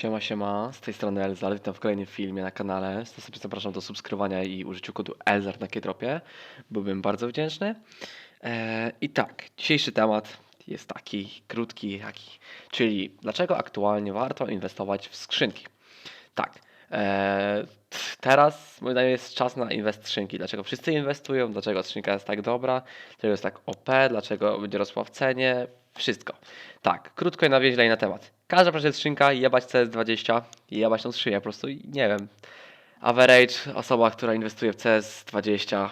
Siema, siema, z tej strony Elzar, witam w kolejnym filmie na kanale. Serdecznie zapraszam do subskrybowania i użyciu kodu Elzar na Kiedropie. Byłbym bardzo wdzięczny. Eee, I tak, dzisiejszy temat jest taki krótki, taki, czyli dlaczego aktualnie warto inwestować w skrzynki. Tak, eee, teraz moim zdaniem jest czas na inwest skrzynki. Dlaczego wszyscy inwestują, dlaczego skrzynka jest tak dobra, dlaczego jest tak OP, dlaczego będzie rosła w cenie, wszystko. Tak, krótko i nawięźle i na temat. Każda proszę skrzynka, jebać CS20, jebać tą skrzynię po prostu i nie wiem. Average, osoba, która inwestuje w CS20,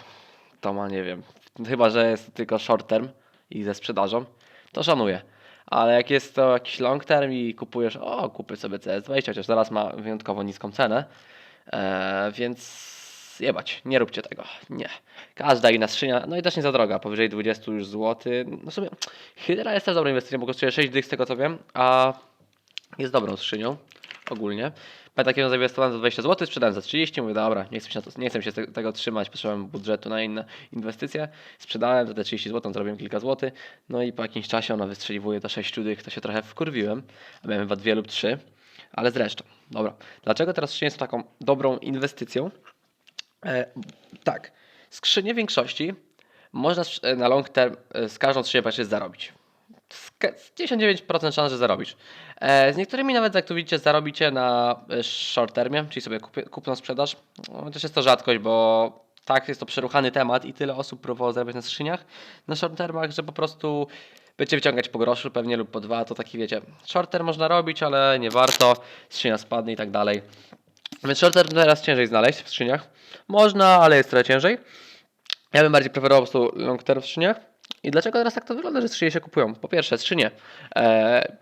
to ma, nie wiem, chyba, że jest tylko short term i ze sprzedażą, to szanuję. Ale jak jest to jakiś long term i kupujesz, o, kupię sobie CS20, chociaż teraz ma wyjątkowo niską cenę, e, więc jebać, nie róbcie tego, nie. Każda inna skrzynia, no i też nie za droga, powyżej 20 już złoty, no sobie, Hydra jest też dobrą inwestycją, bo kosztuje 6 dych z tego co wiem, a jest dobrą skrzynią ogólnie. Pamiętam, kiedy ją zainwestowałem za 20 zł, sprzedałem za 30, mówię, dobra, nie chcę się, to, nie chcę się te- tego trzymać, potrzebowałem budżetu na inne inwestycje. Sprzedałem za te 30 zł, zrobiłem kilka złotych, no i po jakimś czasie ona wystrzeliwuje do 6 dych, to się trochę wkurwiłem, a miałem chyba dwie lub trzy, ale zresztą, dobra. Dlaczego teraz skrzynie są taką dobrą inwestycją? E, tak, skrzynie większości można na long term e, z każdą praktycznie zarobić. Z ke- z 99% szans, że zarobisz. E, z niektórymi nawet, jak tu widzicie, zarobicie na e, short termie, czyli sobie kupno sprzedaż. No, też jest to rzadkość, bo tak jest to przeruchany temat i tyle osób próbowało zarabiać na skrzyniach, na short termach, że po prostu będziecie wyciągać po groszu pewnie lub po dwa, to taki wiecie, short term można robić, ale nie warto, skrzynia spadnie i tak dalej. Więc short term teraz ciężej znaleźć w skrzyniach. Można, ale jest trochę ciężej. Ja bym bardziej preferował po prostu long term w skrzyniach. I dlaczego teraz tak to wygląda, że skrzynie się kupują? Po pierwsze, skrzynie. E,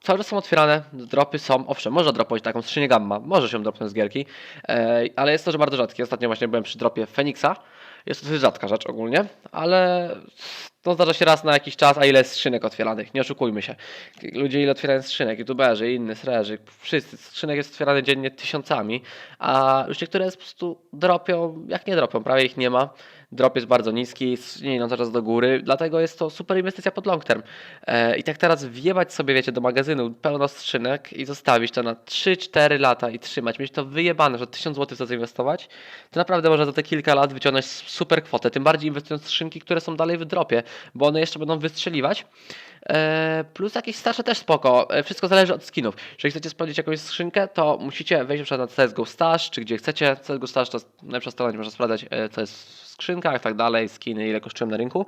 cały czas są otwierane, dropy są, owszem, można dropować taką skrzynię gamma, może się dropnąć z gierki, e, ale jest to, że bardzo rzadkie. Ostatnio właśnie byłem przy dropie Feniksa, jest to dosyć rzadka rzecz ogólnie, ale to zdarza się raz na jakiś czas, a ile jest skrzynek otwieranych, nie oszukujmy się. Ludzie ile otwierają skrzynek, youtuberzy, inny, sreży, wszyscy, skrzynek jest otwierane dziennie tysiącami, a już niektóre po prostu dropią, jak nie dropią, prawie ich nie ma. Drop jest bardzo niski, nie idą coraz do góry, dlatego jest to super inwestycja pod long term. E, I tak teraz wjebać sobie, wiecie, do magazynu pełno skrzynek i zostawić to na 3-4 lata i trzymać, mieć to wyjebane, że 1000 zł to zainwestować, to naprawdę można za te kilka lat wyciągnąć super kwotę, tym bardziej inwestując w skrzynki, które są dalej w dropie, bo one jeszcze będą wystrzeliwać. E, plus jakieś starsze też spoko. E, wszystko zależy od skinów. Jeżeli chcecie sprawdzić jakąś skrzynkę, to musicie wejść na przykład na CSGO Stash, czy gdzie chcecie. CSGO Stash to najlepsza strona, gdzie można sprawdzać, e, co jest skrzynkach tak dalej, skiny, ile kosztują na rynku.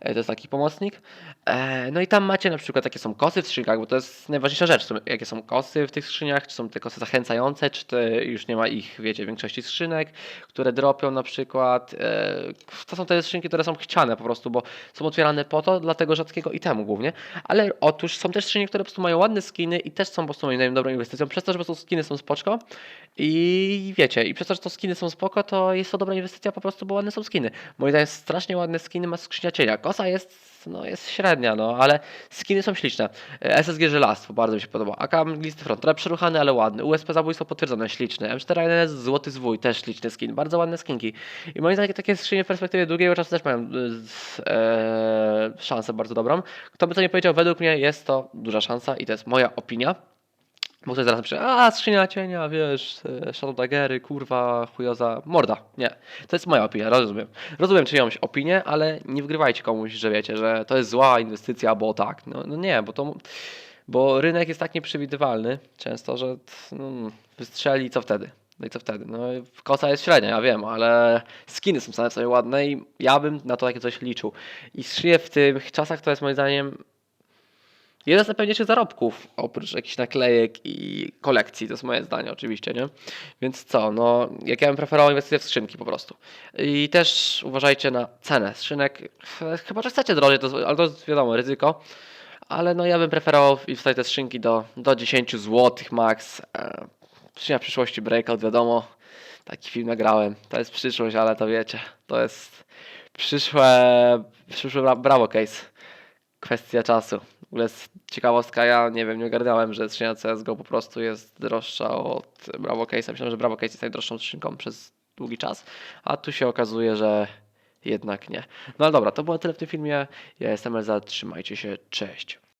E, to jest taki pomocnik. E, no i tam macie na przykład, jakie są kosy w skrzynkach, bo to jest najważniejsza rzecz. Są- Jakie są kosy w tych skrzyniach, czy są te kosy zachęcające, czy już nie ma ich, wiecie, w większości skrzynek, które dropią na przykład. E, to są te skrzynki, które są chciane po prostu, bo są otwierane po to, dla tego rzadkiego itemu głównie. Ale otóż są też skrzynie, które po prostu mają ładne skiny i też są po prostu moim zdaniem dobrą inwestycją, przez to, że po prostu skiny są spoczko i wiecie, i przez to, że to skiny są spoko, to jest to dobra inwestycja po prostu, bo ładne są skiny. Moim zdaniem strasznie ładne skiny ma skrzynia cienia. Kosa jest, no jest średnia, no, ale skiny są śliczne. E, SSG żelastwo, bardzo mi się podoba. AK Mglisty Front, trochę przeruchany, ale ładny. USP zabójstwo potwierdzone, śliczny. M4 ANS złoty zwój, też śliczny skin, bardzo ładne skinki. I moim zdaniem takie skrzynie w perspektywie długiego czasu też mają y, e, szansę bardzo dobrą. Kto by co nie powiedział, według mnie jest to duża szansa i to jest moja opinia. Bo ktoś zaraz napisze, a skrzynia cienia, wiesz, e, Shadow Daggery, kurwa, chujoza, morda. Nie, to jest moja opinia, rozumiem. Rozumiem czyjąś opinię, ale nie wgrywajcie komuś, że wiecie, że to jest zła inwestycja, bo tak. No, no nie, bo to... Bo rynek jest tak nieprzewidywalny często, że no, wystrzeli, co wtedy? No i co wtedy? No kosa jest średnia, ja wiem, ale skiny są same w sobie ładne i ja bym na to takie coś liczył. I skrzynie w tych czasach to jest moim zdaniem jeden z najpewniejszych zarobków, oprócz jakichś naklejek i kolekcji, to jest moje zdanie oczywiście, nie? Więc co, no, jak ja bym preferował inwestycje w skrzynki po prostu. I też uważajcie na cenę skrzynek, Ch- chyba, że chcecie drożej, to, ale to jest wiadomo, ryzyko, ale no ja bym preferował inwestować te skrzynki do, do 10 zł max. E, Skrzynia przyszłości Breakout, wiadomo, taki film nagrałem, to jest przyszłość, ale to wiecie, to jest przyszłe, przyszłe bra- brawo case kwestia czasu. W ogóle jest ciekawostka, ja nie wiem, nie ogarniałem, że skrzynia CSGO po prostu jest droższa od Bravo Case. Myślałem, że Bravo Case jest najdroższą skrzynką przez długi czas, a tu się okazuje, że jednak nie. No ale dobra, to było tyle w tym filmie. Ja jestem Elza, trzymajcie się, cześć.